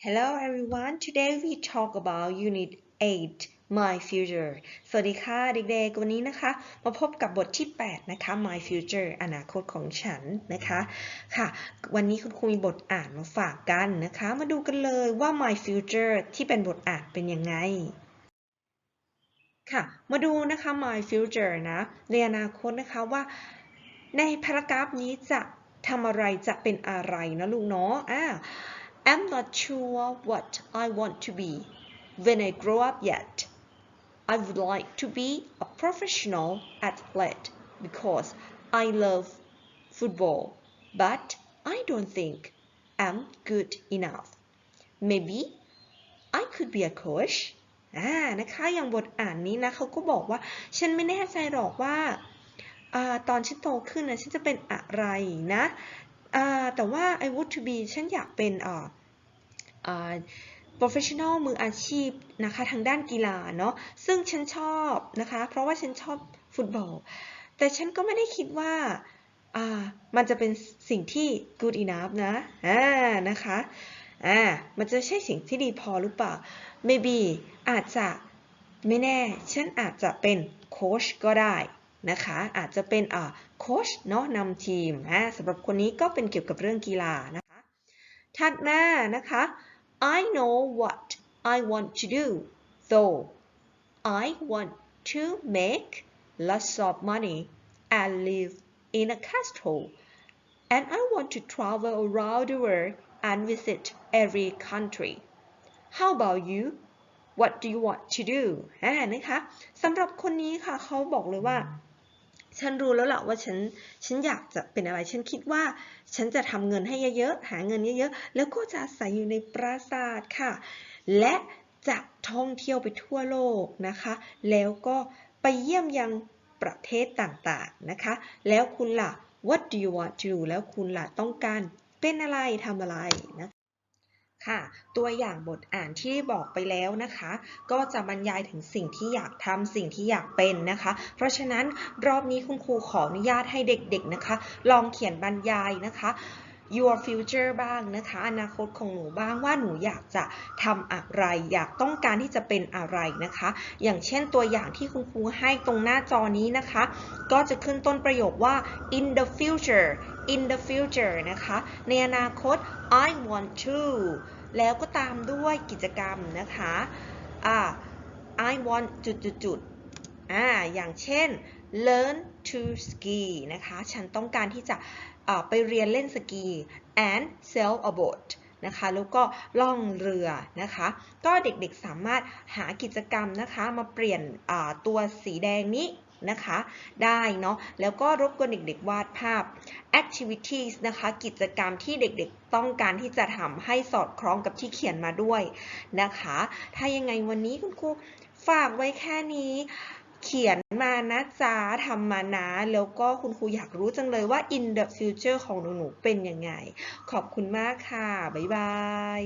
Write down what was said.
Hello everyone. Today we talk about Unit 8 My Future สวัสดีค่ะเด็กๆ วันนี้นะคะ มาพบกับบทที่ 8 นะคะ My Future อนาคตของฉันนะคะ ค่ะ วันนี้คุณครูมีบทอ่านมาฝากกันนะคะ มาดูกันเลยว่า My Future ที่เป็นบทอ่านเป็นยังไง ค่ะ มาดูนะคะ My Future นะ ในอนาคตนะคะว่า ในพารากราฟนี้จะทำอะไรจะเป็นอะไรนะลูกเนาะ อ่า I'm not sure what I want to be when I grow up yet. I would like to be a professional athlete because I love football, but I don't think I'm good enough. Maybe I could be a coach. อ่านะคะอย่างบทอ่านนี้นะเขาก็บอกว่าฉันไม่แน่ใจหรอกว่าอตอนฉันโตขึ้นนะฉันจะเป็นอะไรนะ แต่ว่า I want to be ฉันอยากเป็นอ่าอ่า professional มืออาชีพนะคะทางด้านกีฬาเนาะซึ่งฉันชอบนะคะ เพราะว่าฉันชอบฟุตบอล แต่ฉันก็ไม่ได้คิดว่าอ่ามันจะเป็นสิ่งที่ good enough นะอ่านะคะอ่ามันจะใช่สิ่งที่ดีพอหรือเปล่า maybe อาจจะไม่แน่ ฉันอาจจะเป็นโค้ชก็ได้ นะคะ อาจจะเป็นอ่าโค้ชเนาะนำทีมอ่าสำหรับคนนี้ก็เป็นเกี่ยวกับเรื่องกีฬานะคะ ถัดมานะคะ I know what I want to do though I want to make lots of money and live in a castle and I want to travel around the world and visit every country How about you What do you want to do นะคะสำหรับคนนี้ค่ะเขาบอกเลยว่า ฉันรู้แล้วแหละว่าฉัน ฉันอยากจะเป็นอะไร ฉันคิดว่า ฉันจะทำเงินให้เยอะๆ หาเงินเยอะๆ แล้วก็จะอาศัยอยู่ในปราสาทค่ะ และจะท่องเที่ยวไปทั่วโลกนะคะ แล้วก็ไปเยี่ยมยังประเทศต่างๆ นะคะ แล้วคุณล่ะ what do you want to do แล้วคุณล่ะต้องการเป็นอะไรทำอะไรนะ ค่ะ ตัวอย่างบทอ่านที่บอกไปแล้วนะคะ ก็จะบรรยายถึงสิ่งที่อยากทำสิ่งที่อยากเป็นนะคะ เพราะฉะนั้นรอบนี้คุณครูขออนุญาตให้เด็กๆนะคะ ลองเขียนบรรยายนะคะ your future บ้างนะคะ อนาคตของหนูบ้างว่าหนูอยากจะทำอะไร อยากต้องการที่จะเป็นอะไรนะคะ อย่างเช่นตัวอย่างที่คุณครูให้ตรงหน้าจอนี้นะคะ ก็จะขึ้นต้นประโยคว่า in the future in the future นะคะ ในอนาคต I want to แล้วก็ตามด้วยกิจกรรมนะคะอ่า I want จุดจุดจุดอ่าอย่างเช่น learn to ski นะคะ ฉันต้องการที่จะไปเรียนเล่นสกี and sail a boat นะคะ แล้วก็ล่องเรือนะคะ ก็เด็กๆสามารถหากิจกรรมนะคะ มาเปลี่ยนตัวสีแดงนี้นะคะ ได้เนาะ แล้วก็รบกวนเด็กๆวาดภาพ activities นะคะ กิจกรรมที่เด็กๆต้องการที่จะทำให้สอดคล้องกับที่เขียนมาด้วยนะคะ ถ้ายังไงวันนี้คุณครูฝากไว้แค่นี้ เขียนมานะจ๊ะทำมานะ แล้วก็คุณครูอยากรู้จังเลยว่า in the future ของหนูๆเป็นยังไง ขอบคุณมากค่ะ บ๊ายบาย